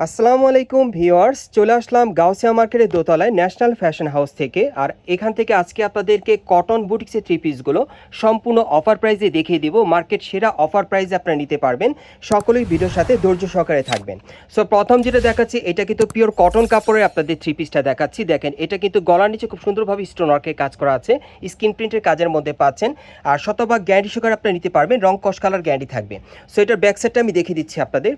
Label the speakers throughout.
Speaker 1: আসসালামু আলাইকুম ভিওয়ার্স চলে আসলাম গাউসিয়া মার্কেটের দোতলায় ন্যাশনাল ফ্যাশন হাউস থেকে। আর এখান থেকে আজকে আপনাদেরকে কটন বুটিক্সের থ্রি পিসগুলো সম্পূর্ণ অফার প্রাইজে দেখিয়ে দিব। মার্কেট সেরা অফার প্রাইসে আপনারা নিতে পারবেন। সকলেই ভিডিওর সাথে ধৈর্য সহকারে থাকবেন। সো প্রথম যেটা দেখাচ্ছি, এটা কিন্তু পিওর কটন কাপড়ের আপনাদের থ্রি পিসটা দেখাচ্ছি। দেখেন, এটা কিন্তু গলার নিচে খুব সুন্দরভাবে স্টোন ওয়ার্কের কাজ করা আছে। স্ক্রিন প্রিন্টের কাজের মধ্যে পাচ্ছেন। আর শতভাগ গ্যারান্টি সহকারে আপনারা নিতে পারবেন। রং কষ কালার গ্যারান্টি থাকবে। সো এটার ব্যাক সাইডটা আমি দেখিয়ে দিচ্ছি আপনাদের।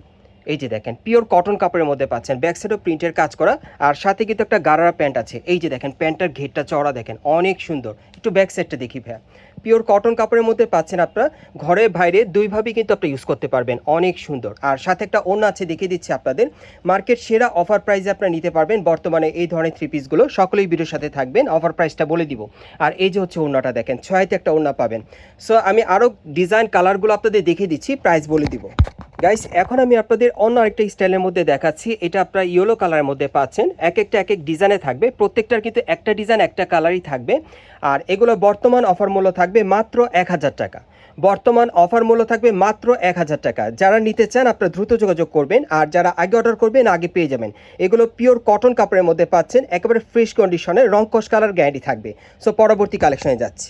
Speaker 1: এই যে দেখেন পিওর কটন কাপড়ের মধ্যে পাচ্ছেন ব্যাক সাইডও প্রিন্টের কাজ করা, আর সাথে কিন্তু একটা গারারা প্যান্ট আছে। এই যে দেখেন প্যান্টটার ঘেরটা, চওড়া দেখেন, অনেক সুন্দর। একটু ব্যাক সাইডটা দেখি ভাইয়া। পিওর কটন কাপড়ের মধ্যে পাচ্ছেন আপনারা, ঘরে বাইরে দুইভাবেই কিন্তু আপনি ইউজ করতে পারবেন, অনেক সুন্দর। আর সাথে একটা ওড়না আছে, দেখিয়ে দিচ্ছি আপনাদের। মার্কেট সেরা অফার প্রাইসে আপনারা নিতে পারবেন, বর্তমানে এই ধরনের থ্রি পিসগুলো সকলেই ভিডিওর সাথে থাকবেন অফার প্রাইসটা বলে দিব। আর এই যে হচ্ছে ওড়নাটা দেখেন, ছয়তে একটা ওড়না পাবেন। সো আমি আরও ডিজাইন কালারগুলো আপনাদের দেখিয়ে দিচ্ছি প্রাইস বলে দিব। গাইস এখন আমি আপনাদের অন্য আরেকটা স্টাইলের মধ্যে দেখাচ্ছি। এটা আপনারা ইয়েলো কালারের মধ্যে পাচ্ছেন। এক একটা এক এক ডিজাইনে থাকবে। প্রত্যেকটার কিন্তু একটা ডিজাইন একটা কালারই থাকবে। আর এগুলো বর্তমান অফার মূল্য থাকবে মাত্র এক হাজার টাকা। বর্তমান অফার মূল্য থাকবে মাত্র এক হাজার টাকা। যারা নিতে চান, আপনারা দ্রুত যোগাযোগ করবেন আর যারা আগে অর্ডার করবেন, আগে পেয়ে যাবেন। এগুলো পিওর কটন কাপড়ের মধ্যে পাচ্ছেন, একেবারে ফ্রেশ কন্ডিশনে রং কস কালার গ্যারান্টি থাকবে। সো পরবর্তী কালেকশনে যাচ্ছি।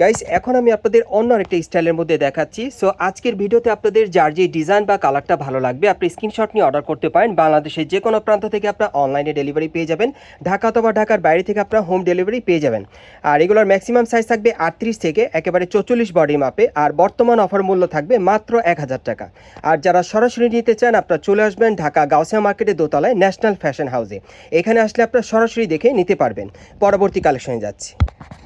Speaker 1: গাইস এখন আমি আপনাদের অন্য আরেকটা স্টাইলের মধ্যে দেখাচ্ছি। সো আজকের ভিডিওতে আপনাদের যার যে ডিজাইন বা কালারটা ভালো লাগবে, আপনি স্ক্রিনশট নিয়ে অর্ডার করতে পারেন। বাংলাদেশের যে কোনো প্রান্ত থেকে আপনার অনলাইনে ডেলিভারি পেয়ে যাবেন। ঢাকা অথবা ঢাকার বাইরে থেকে আপনার হোম ডেলিভারি পেয়ে যাবেন। আর এগুলোর ম্যাক্সিমাম সাইজ থাকবে আটত্রিশ থেকে একেবারে চৌচল্লিশ বডি মাপে আর বর্তমান অফার মূল্য থাকবে মাত্র এক হাজার টাকা। আর যারা সরাসরি নিতে চান, আপনারা চলে আসবেন ঢাকা গাউসিয়া মার্কেটে দোতলায় ন্যাশনাল ফ্যাশন হাউসে। এখানে আসলে আপনারা সরাসরি দেখে নিতে পারবেন। পরবর্তী কালেকশনে যাচ্ছি।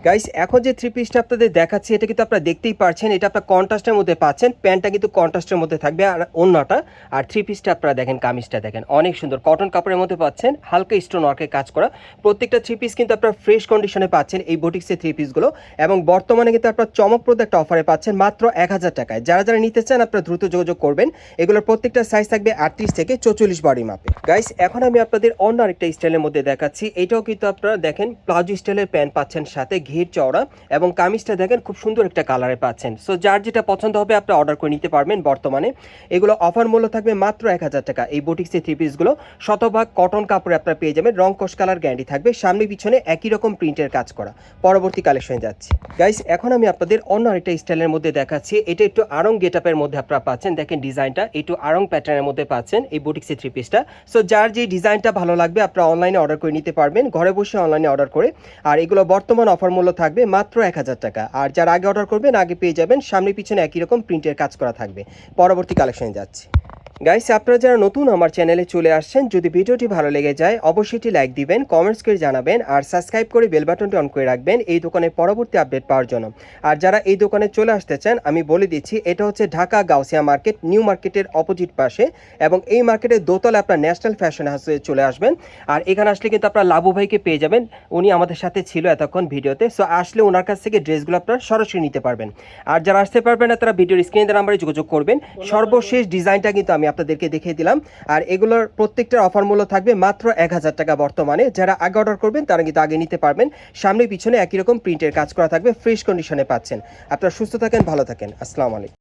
Speaker 1: গাইস এখন যে থ্রি পিসটা আপনাদের দেখাচ্ছি, এটা কিন্তু আপনারা দেখতেই পারছেন, এটা আপনার কন্ট্রাস্টের মধ্যে পাচ্ছেন, প্যান্টটা কিন্তু কন্ট্রাস্টের মধ্যে থাকবে, আর অন্যটা, আর থ্রি পিসটা আপনারা দেখেন, কামিজটা দেখেন, অনেক সুন্দর। কটন কাপড়ের মধ্যে পাচ্ছেন, হালকা স্টোন ওয়ার্কের কাজ করা। প্রত্যেকটা থ্রি পিস কিন্তু আপনারা ফ্রেশ কন্ডিশনে পাচ্ছেন এই বুটিক্সের থ্রি পিসগুলো এবং বর্তমানে কিন্তু আপনারা চমকপ্রদ একটা অফারে পাচ্ছেন মাত্র এক হাজার টাকায়। যারা যারা নিতে চান, আপনারা দ্রুত যোগাযোগ করবেন। এগুলোর প্রত্যেকটা সাইজ থাকবে আটত্রিশ থেকে চৌচল্লিশ বডি মাপে গাইস এখন আমি আপনাদের অন্য আরেকটা স্টাইলের মধ্যে দেখাচ্ছি, এটাও কিন্তু আপনারা দেখেন প্লাজো স্টাইলের প্যান্ট পাচ্ছেন সাথে ঘির চওড়া এবং কামিজটা দেখেন খুব সুন্দর একটা কালারে পাচ্ছেন। সো যার যেটা পছন্দ হবে আপনি অর্ডার করে নিতে পারবেন বর্তমানে। এগুলো অফার মূল্য থাকবে মাত্র এক হাজার টাকা। এই বুটিক্সের থ্রি পিসগুলো শতভাগ কটন কাপড়ে আপনারা পেয়ে যাবেন। রং কোষ কালার গ্যারান্টি থাকবে। সামনে পিছনে একই রকম প্রিন্টের কাজ করা। পরবর্তী কালেকশনে যাচ্ছি। গাইস এখন আমি আপনাদের অন্য আরেকটা স্টাইলের মধ্যে দেখাচ্ছি। এটা একটু আরং গেটআপের মধ্যে আপনারা পাচ্ছেন। দেখেন ডিজাইনটা একটু আরং প্যাটার্নের মধ্যে পাচ্ছেন এই বুটিক্সের থ্রি পিসটা সো যার যে ডিজাইনটা ভালো লাগবে, আপনারা অনলাইনে অর্ডার করে নিতে পারবেন। ঘরে বসে অনলাইনে অর্ডার করে। আর এগুলো বর্তমান অফার মূল্য থাকবে মাত্র এক হাজার টাকা। আর যারা আগে অর্ডার করবেন, আগে পেয়ে যাবেন। সামনে পিছনে একই রকম প্রিন্টের কাজ করা থাকবে। পরবর্তী কালেকশনে যাচ্ছি। গাইস আপনারা যারা নতুন আমার চ্যানেলে চলে আসছেন, যদি ভিডিওটি ভালো লেগে যায়, অবশ্যই একটি লাইক দিবেন কমেন্টস করে জানাবেন, আর সাবস্ক্রাইব করে বেল বাটনটি অন করে রাখবেন এই দোকানের পরবর্তী আপডেট পাওয়ার জন্য। আর যারা এই দোকানে চলে আসতে চান, আমি বলে দিচ্ছি, এটা হচ্ছে ঢাকা গাউসিয়া মার্কেট নিউ মার্কেটের অপোজিট পাশে, এবং এই মার্কেটের দোতলা আপনার ন্যাশনাল ফ্যাশন হাউসে চলে আসবেন। আর এখানে আসলে কিন্তু আপনার লাবু ভাইকে পেয়ে যাবেন, উনি আমাদের সাথে ছিল এতক্ষণ ভিডিওতে সো আসলে ওনার কাছ থেকে ড্রেসগুলো আপনারা সরাসরি নিতে পারবেন। আর যারা আসতে পারবেন না, তারা ভিডিওর স্ক্রিনে নাম্বারে যোগাযোগ করবেন। সর্বশেষ ডিজাইনটা কিন্তু আমি আপনাদেরকে দেখিয়ে দিলাম। আর এগুলোর প্রত্যেকটার অফার মূল্য থাকবে মাত্র এক হাজার টাকা বর্তমানে। যারা আগে অর্ডার করবেন, তারা কিন্তু আগে নিতে পারবেন। সামনে পিছনে একই রকম প্রিন্টের কাজ করা থাকবে ফ্রেশ কন্ডিশনে পাচ্ছেন। আপনারা সুস্থ থাকেন, ভালো থাকেন। আসসালামু আলাইকুম।